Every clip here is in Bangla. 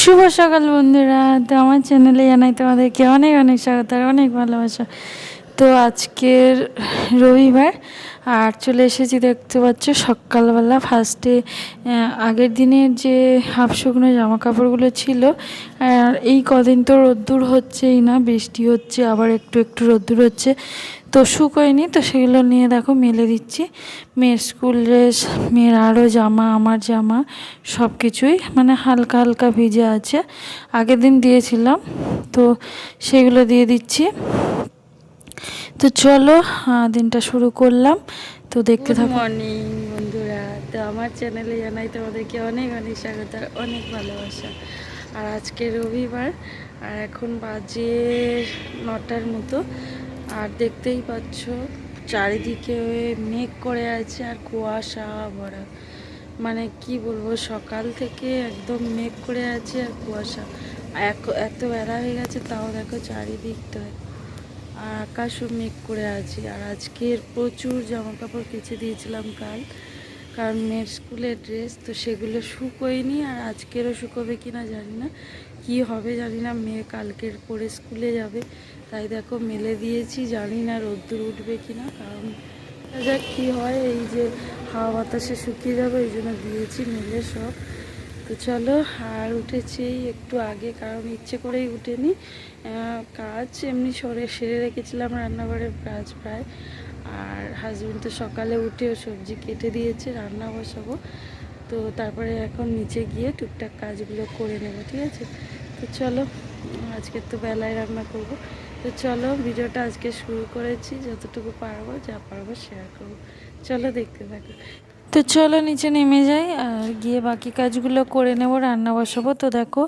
শুভ সকাল বন্ধুরা। তো আমার চ্যানেলে জানাই তোমাদেরকে অনেক অনেক স্বাগত আর অনেক ভালোবাসা। তো আজকের রবিবার, আর চলে এসেছি দেখতে পাচ্ছ সকালবেলা ফার্স্টে আগের দিনের যে হাফ শুকনো জামা কাপড়গুলো ছিল, আর এই কদিন তো রোদ্দুর হচ্ছেই না, বৃষ্টি হচ্ছে, আবার একটু একটু রোদ্দুর হচ্ছে, তো শুকোয়নি, তো সেগুলো নিয়ে দেখো মেলে দিচ্ছি। মেয়ের স্কুল ড্রেস মেয়ের আরও জামা, আমার জামা সব কিছুই মানে হালকা হালকা ভিজে আছে। আগের দিন দিয়েছিলাম, তো সেগুলো দিয়ে দিচ্ছি। তো চলো দিনটা শুরু করলাম। তো দেখতে থাকো। মর্নিং বন্ধুরা। তো আমার চ্যানেলে জানাই তোমাদেরকে অনেক অনেক স্বাগত আর অনেক ভালোবাসা। আর আজকে রবিবার আর এখন বাজে নটার মতো। আর দেখতেই পাচ্ছ চারিদিকে মেঘ করে আছে আর কুয়াশা ভরা। মানে কি বলব সকাল থেকে একদম মেঘ করে আছে আর কুয়াশা। এত বেলা হয়ে গেছে তাও দেখো চারিদিকটা। আর আকাশও মেঘ করে আছে। আর আজকের প্রচুর জামা কাপড় কেচে দিয়েছিলাম কাল। কারণ মেয়ের স্কুলের ড্রেস, তো সেগুলো শুকোয়নি আর আজকেরও শুকোবে কি না জানি না। কি হবে জানি না, মেয়ে কালকের পরে স্কুলে যাবে। তাই দেখো, মেলে দিয়েছি, জানি না রোদ্দুর উঠবে কি না কারণ যাক কী হয়, এই যে হাওয়া বাতাসে শুকিয়ে যাবে এই জন্য দিয়েছি মেলে সব। তো চলো, আর উঠেছি একটু আগে, কারণ ইচ্ছে করেই উঠেনি। কাজ এমনি সরে, সেরে রেখেছিলাম রান্নাঘরের কাজ প্রায়। আর হাজব্যান্ড তো সকালে উঠেও সবজি কেটে দিয়েছে, রান্না বসাবো। তো তারপরে এখন নিচে গিয়ে টুকটাক কাজগুলো করে নেব, ঠিক আছে? তো চলো, আজকে তো বেলায় রান্না করব। তো চলো, ভিডিওটা আজকে শুরু করেছি, যতটুকু পারব, যা পারব শেয়ার করব। চলো দেখতে থাকো। তো চলো নিচে নেমে যাই, আর গিয়ে বাকি কাজগুলো করে নেব, রান্না বসাবো। তো দেখো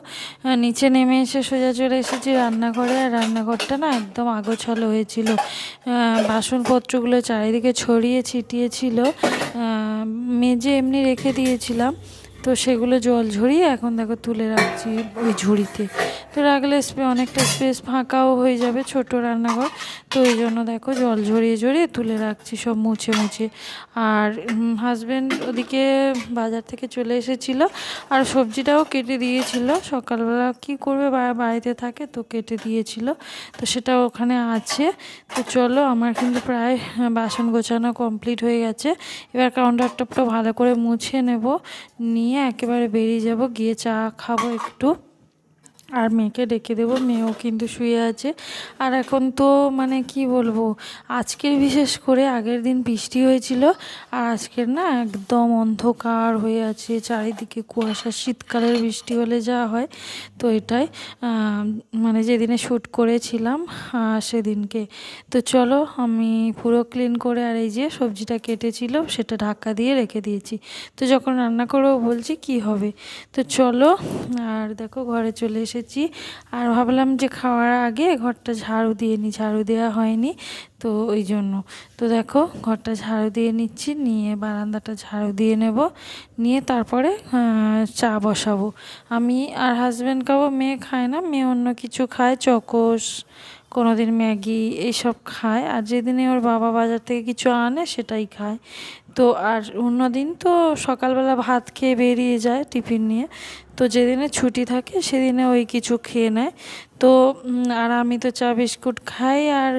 নিচে নেমে এসে সোজা চলে এসেছি রান্নাঘরে, আর রান্নাঘরটা না একদম আগোছালো হয়েছিল। বাসনপত্রগুলো চারিদিকে ছড়িয়ে ছিটিয়েছিল। মেজে এমনি রেখে দিয়েছিলাম। তো সেগুলো জল ঝরিয়ে এখন দেখো তুলে রাখছি ওই ঝুড়িতে। তো রাখলে অনেকটা স্পেস ফাঁকাও হয়ে যাবে ছোট রান্নাঘর। তো ওই জন্য দেখো জল ঝরিয়ে ঝরিয়ে তুলে রাখছি, সব মুছে মুছে। আর হাজব্যান্ড ওদিকে বাজার থেকে চলে এসেছিল আর সবজিটাও কেটে দিয়েছিল। সকালবেলা কি করবে? বাড়িতে থাকে তো কেটে দিয়েছিল। তো সেটা ওখানে আছে। তো চলো আমার কিন্তু প্রায় বাসন গোছানো কমপ্লিট হয়ে গেছে। এবার কাউন্টার টপটা ভালো করে মুছে নেব। নিয়ে একেবারে বেরিয়ে যাব গিয়ে চা খাব একটু। আর মেয়েকে ডেকে দেবো, মেয়েও কিন্তু শুয়ে আছে। আর এখন তো মানে কি বলব, আজকের বিশেষ করে আগের দিন বৃষ্টি হয়েছিল, আর আজকের না একদম অন্ধকার হয়ে আছে, চারিদিকে কুয়াশা, শীতকালের বৃষ্টি হলে যা হয়। তো এটাই মানে যেদিনে শ্যুট করেছিলাম সেদিনকে। তো চলো আমি পুরো ক্লিন করে আর এই যে সবজিটা কেটেছিল, সেটা ঢাকা দিয়ে রেখে দিয়েছি। তো যখন রান্না করব বলছি কি হবে। তো চলো, আর দেখো ঘরে চলে এসেছি। আর ভাবলাম যে খাওয়ার আগে ঘরটা ঝাড়ু দিয়ে নিই ঝাড়ু দেওয়া হয়নি, তো ওই জন্য। তো দেখো, ঘরটা ঝাড়ু দিয়ে নিচ্ছি, নিয়ে বারান্দাটা ঝাড়ু দিয়ে নেব, নিয়ে তারপরে চা বসাবো। আমি আর হাজব্যান্ড খাব, মেয়ে খায় না, মেয়ে অন্য কিছু খায়, চকোস কোনো দিন ম্যাগি এইসব খায়। আর যেদিনে ওর বাবা বাজার থেকে কিছু আনে, সেটাই খায়। তো আর অন্য দিন তো সকালবেলা ভাত খেয়ে বেরিয়ে যায় টিফিন নিয়ে। তো যেদিনে ছুটি থাকে সেদিনে ওই কিছু খেয়ে নেয়। তো আর আমি তো চা বিস্কুট খাই আর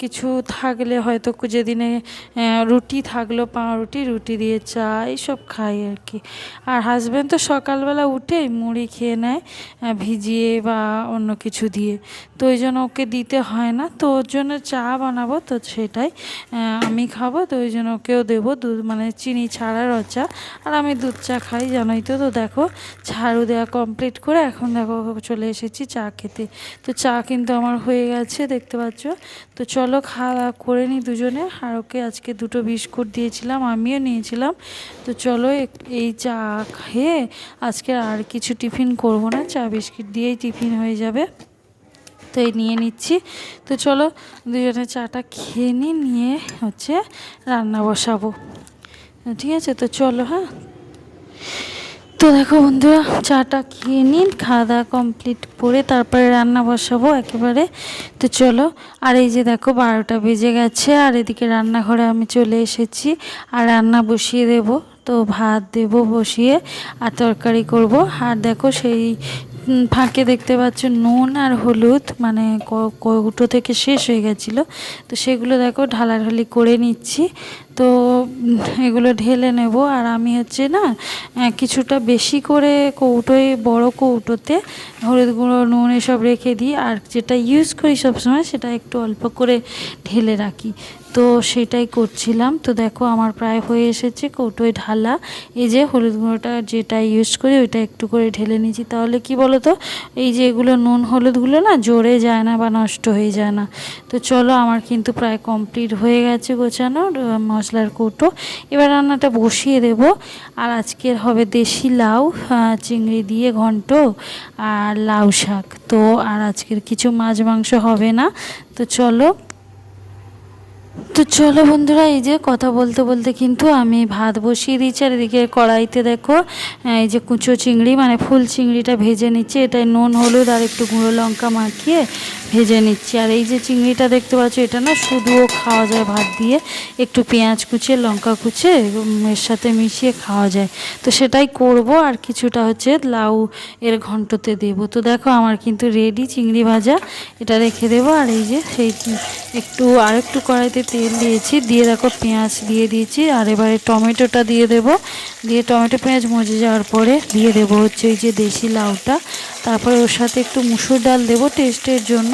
কিছু থাকলে হয়তো যেদিনে রুটি থাকল পাউরুটি, রুটি দিয়ে চা, এইসব খাই আর কি। আর হাজব্যান্ড তো সকালবেলা উঠে মুড়ি খেয়ে নেয় ভিজিয়ে বা অন্য কিছু দিয়ে। তো ওই জন্য ওকে দিতে হয় না, তো ওর জন্য চা বানাবো তো সেটাই আমি খাব, তো ওই জন্য ওকেও দেবো দুধ মানে চিনি ছাড়া রচা। আর আমি দুধ চা খাই, জানোই তো তো দেখো ঝাড়ু দেওয়া কমপ্লিট করে এখন দেখো চলে এসেছি চা খেতে। তো চা কিন্তু আমার হয়ে গেছে, দেখতে পাচ্ছ? তো চলো খাওয়া করে নিই দুজনে। আর ওকে আজকে দুটো বিস্কুট দিয়েছিলাম, আমিও নিয়েছিলাম। তো চলো এই চা খেয়ে আজকে আর কিছু টিফিন করব না, চা বিস্কিট দিয়েই টিফিন হয়ে যাবে। তো এই নিয়ে নিচ্ছি। তো চলো দুজনে চাটা খেয়ে নিই, নিয়ে হচ্ছে রান্না বসাবো। ঠিক আছে, তো চলো হ্যাঁ। তো দেখো বন্ধুরা, চাটা খেয়ে নিন খাওয়া দাওয়া কমপ্লিট করে তারপরে রান্না বসাবো একেবারে। তো চলো, আর এই যে দেখো বারোটা বেজে গেছে, আর এদিকে রান্নাঘরে আমি চলে এসেছি, আর রান্না বসিয়ে দেব। তো ভাত দেব বসিয়ে, আর তরকারি করব। আর দেখো সেই ফাঁকে দেখতে পাচ্ছ, নুন আর হলুদ মানে কৌটো থেকে শেষ হয়ে গেছিল। তো সেগুলো দেখো, ঢালাঢালি করে নিচ্ছি। তো এগুলো ঢেলে নেব। আর আমি হচ্ছে না কিছুটা বেশি করে কৌটোয়, বড় কৌটোতে হলুদ গুঁড়ো, নুন এসব রেখে দিই। আর যেটা ইউজ করি সবসময়, সেটা একটু অল্প করে ঢেলে রাখি। তো সেটাই করছিলাম। তো দেখো আমার প্রায় হয়ে এসেছে কৌটোয় ঢালা। এই যে হলুদ গুঁড়োটা যেটা ইউজ করি ওইটা একটু করে ঢেলে নিয়েছি। তাহলে কি বলো তো এই যে এগুলো নুন হলুদগুলো না জোরে যায় না বা নষ্ট হয়ে যায় না। তো চলো আমার কিন্তু প্রায় কমপ্লিট হয়ে গেছে গোছানোর আহ, মশলার কৌটো। এবার রান্নাটা বসিয়ে দেব। আর আজকের হবে দেশি লাউ চিংড়ি দিয়ে ঘন্ট আর লাউ শাক। তো আর আজকের কিছু মাছ মাংস হবে না। তো চলো তো চলো বন্ধুরা এই যে কথা বলতে বলতে কিন্তু আমি ভাত বসিয়ে দিয়েছি। আর এদিকে কড়াইতে দেখো এই যে কুচো চিংড়ি মানে ফুল চিংড়িটা ভেজে নিচ্ছি। এটাই নুন হলুদ আর একটু গুঁড়ো লঙ্কা মাখিয়ে ভেজে নিচ্ছি। আর এই যে চিংড়িটা দেখতে পাচ্ছ এটা না শুধুও খাওয়া যায় ভাত দিয়ে। একটু পেঁয়াজ কুচিয়ে লঙ্কা উম, এর সাথে মিশিয়ে খাওয়া যায়। তো সেটাই করব আর কিছুটা হচ্ছে লাউ এর ঘন্টতে দেব। তো দেখো আমার কিন্তু রেডি চিংড়ি ভাজা। এটা রেখে দেবো আর এই যে সেই একটু আর একটু কড়াইতে তেল দিয়েছি। দিয়ে দেখো পেঁয়াজ দিয়ে দিয়েছি। আর এবারে টমেটোটা দিয়ে দেব। দিয়ে টমেটো, পেঁয়াজ মজে যাওয়ার পরে দিয়ে দেব হচ্ছে ওই যে দেশি লাউটা। তারপরে ওর সাথে একটু মুসুর ডাল দেবো টেস্টের জন্য।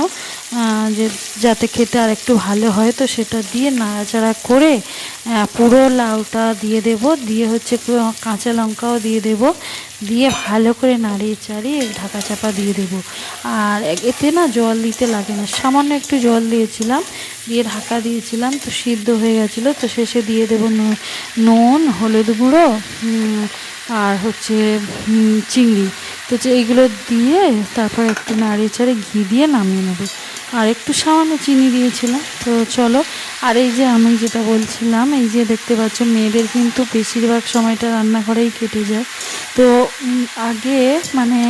যে যাতে খেতে আর একটু ভালো হয়, তো সেটা দিয়ে নাড়াচাড়া করে পুরো লাউটা দিয়ে দেব। দিয়ে হচ্ছে কাঁচা লঙ্কাও দিয়ে দেব। দিয়ে ভালো করে নাড়িয়ে চাড়িয়ে ঢাকা চাপা দিয়ে দেব। আর এতে না জল দিতে লাগে না। সামান্য একটু জল দিয়েছিলাম। দিয়ে ঢাকা দিয়েছিলাম, তো সিদ্ধ হয়ে গেছিল। তো শেষে দিয়ে দেবো নুন- হলুদ গুঁড়ো আর হচ্ছে চিংড়ি। তো এইগুলো দিয়ে তারপর একটু নাড়িয়ে চাড়ে ঘি দিয়ে নামিয়ে নেব। আর একটু সামান্য চিনি দিয়েছিলাম। তো চলো আর এই যে আমি যেটা বলছিলাম, এই যে দেখতে পাচ্ছ মেয়েদের কিন্তু বেশিরভাগ সময়টা রান্নাঘরেই কেটে যায়। তো আগে মানে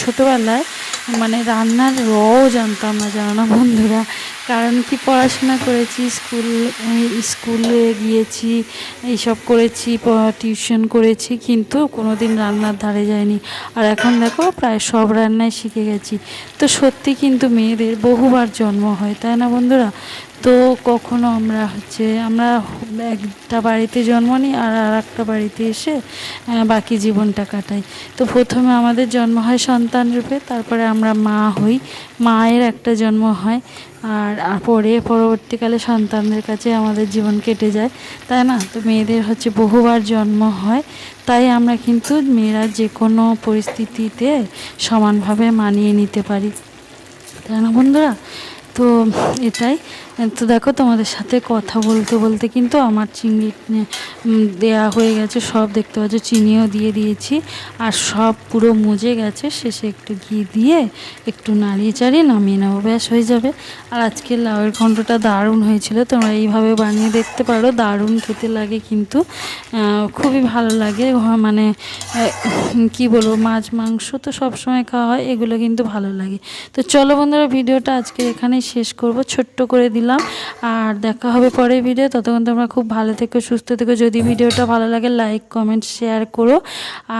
ছোটোবেলায় মানে রান্নার রও জানতাম না জানো না বন্ধুরা। কারণ কি পড়াশোনা করেছি, স্কুল স্কুলে গিয়েছি, এইসব করেছি টিউশন করেছি, কিন্তু কোনো দিন রান্নার ধারে যায়নি। আর এখন দেখো প্রায় সব রান্নায় শিখে গেছি। তো সত্যি কিন্তু মেয়েদের বহুবার জন্ম হয়, তাই না বন্ধুরা? তো কখনো আমরা হচ্ছে, আমরা একটা বাড়িতে জন্ম নিই আর আর একটা বাড়িতে এসে বাকি জীবনটা কাটাই। তো প্রথমে আমাদের জন্ম হয় সন্তান রূপে, তারপরে আমরা মা হই। মায়ের একটা জন্ম হয় আর পরে, পরবর্তীকালে সন্তানদের কাছে আমাদের জীবন কেটে যায়। তাই না? তো মেয়েদের হচ্ছে বহুবার জন্ম হয়। তাই আমরা কিন্তু মেয়েরা যে কোনো পরিস্থিতিতে সমানভাবে মানিয়ে নিতে পারি। তাই না বন্ধুরা? তো এটাই। তো দেখো তোমাদের সাথে কথা বলতে বলতে কিন্তু আমার চিংড়ি দেয়া হয়ে গেছে। সব দেখতে পাচ্ছ, চিনিও দিয়ে দিয়েছি। আর সব পুরো মজে গেছে। শেষে একটু ঘি দিয়ে একটু নাড়িয়ে চাড়িয়ে নামিয়ে নেব। ব্যাস, হয়ে যাবে। আর আজকে লাউয়ের ঘন্টটা দারুণ হয়েছিল। তোমরা এইভাবে বানিয়ে দেখতে পারো। দারুণ খেতে লাগে কিন্তু। খুবই ভালো লাগে। মানে কি বলব, মাছ, মাংস তো সব সময় খাওয়া হয়। এগুলো কিন্তু ভালো লাগে। তো চলো বন্ধুরা, ভিডিওটা আজকে এখানেই শেষ করব, ছোট্ট করে দিলাম। আর দেখা হবে পরে ভিডিও ততক্ষণ তোমরা খুব ভালো থেকো, সুস্থ থেকো। যদি ভিডিওটা ভালো লাগে লাইক কমেন্ট শেয়ার করো।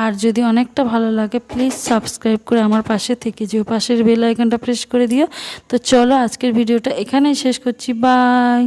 আর যদি অনেকটা ভালো লাগে প্লিজ সাবস্ক্রাইব করে আমার পাশে থেকে যেও। পাশের বেল আইকনটা প্রেস করে দিও। তো চলো, আজকের ভিডিওটা এখানেই শেষ করছি। বাই